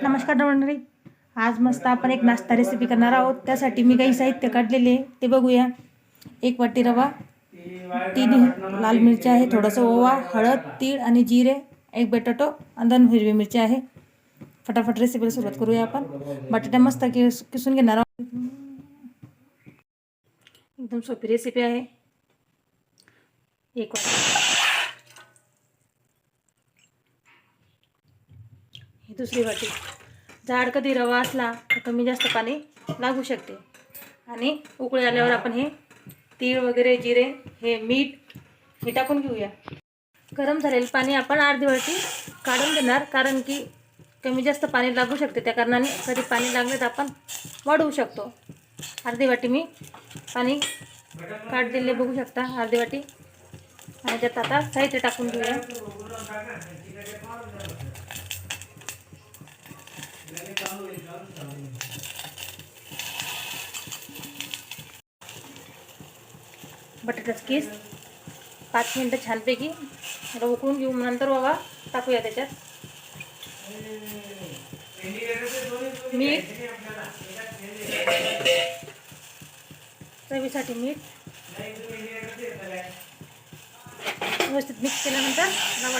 नमस्कार मंडळी. आज मस्त आपण एक नाश्ता रेसिपी करणार आहोत. त्यासाठी मी काही साहित्य काढलेले ते बघूया. एक वाटी रवा तीन लाल मिरच्या आहे थोडंसं ओवा हळद तीळ आणि जिरे एक बटाटो आणि दोन हिरवी मिरची आहे. फटाफट रेसिपीला सुरुवात करूया आपण. बटाट्या मस्त किस किसून घेणार आहोत. एकदम सोपी रेसिपी आहे. एक वाटी ही दुसरी वाटी. झाड कधी रवा असला तर कमी जास्त पाणी लागू शकते. आणि उकळी आल्यावर आपण हे तीळ वगैरे जिरे हे मीठ हे टाकून घेऊया. गरम झालेलं पाणी आपण अर्धी वाटी काढून देणार कारण की कमी जास्त पाणी लागू शकते. त्या कारणाने कधी पाणी लागले तर आपण वाढवू शकतो. अर्धी वाटी मी पाणी काढलेले बघू शकता. अर्धी वाटी आणि त्यात आता साहित्य टाकून घेऊया. बटाट्याचं केस पाच मिनटं छानपैकी त्याला उकळून घेऊ नंतर बाबा टाकूया मीठ चवीसाठी मीठ व्यवस्थित मिक्स केल्यानंतर रवा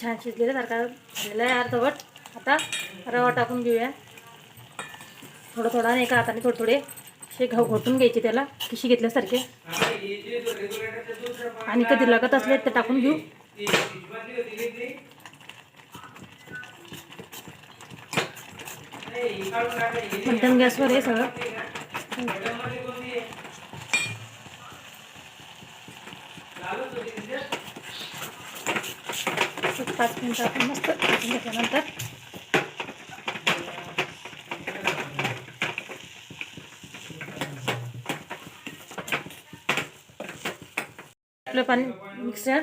छान शिजलेल्यासारखा झालेला आहे अर्धवट. आता रवा टाकून घेऊया. थोडं थोडं आणि एका हाताने थोडे थोडे असे घाऊ घोटून घ्यायचे त्याला किशी घेतल्यासारखे. आणि कधी लागत असले ते टाकून घेऊ. मध्यम गॅसवर हे सगळं एक पाच मिनटं आपण मस्त टाकून घेतल्यानंतर. आपलं पाणी मिक्सर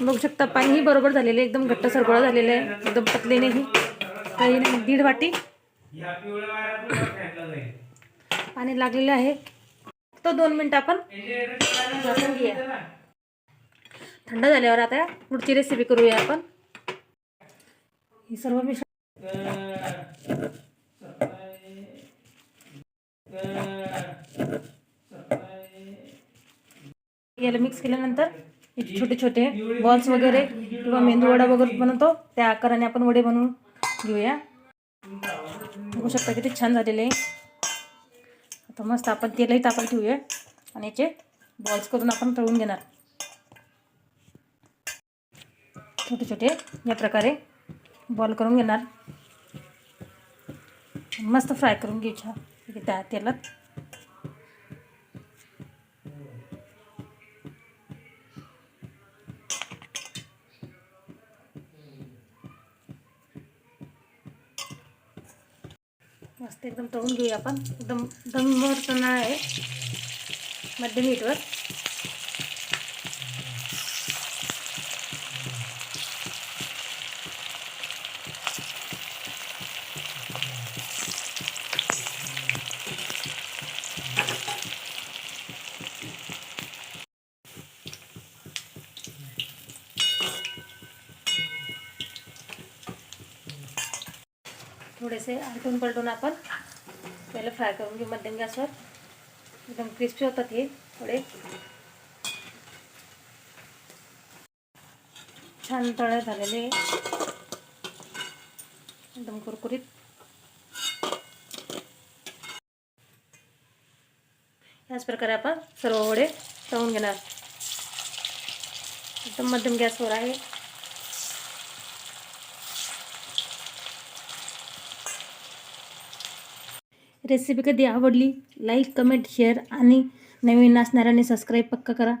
बघू शकता पाणीही बरोबर झालेलं आहे एकदम घट्ट सरगोळा झालेलं आहे एकदम पतले नाही काही नाही दीड वाटी. पाणी लागलेलं आहे. फक्त दोन मिनटं आपण झाकून घेऊया. थंड झाल्यावर आता पुढची रेसिपी करूया आपण. ही सर्व मिश्रण याला मिक्स केल्यानंतर छोटे छोटे बॉल्स वगैरे किंवा मेंदू वडा वगैरे बनवतो. त्या आकाराने आपण वडे बनवून घेऊया. बघू शकता किती छान झालेले आहे. आता मस्त आपण तेलही तापायला ठेवूया आणि याचे बॉल्स करून आपण तळून घेणार. छोटे छोटे या प्रकारे. बॉल करून घेणार. मस्त फ्राय करून घेऊ छान त्या तेलात. मस्त एकदम तळून घेऊया आपण. एकदम दमवर तळणार आहे. मध्यम हीटवर थोडेसे आलटून पलटून आपण पहिलं फ्राय करून मध्यम गॅसवर. एकदम क्रिस्पी होतात हे थोडे. छान झालेले. एकदम कुरकुरीत. याच प्रकारे आपण सर्व वडे तळून घेणार. एकदम मध्यम गॅसवर आहे. रेसिपी कधी आवडली लाईक कमेंट शेअर आणि नवीन असणाऱ्याने सबस्क्राईब पक्का करा.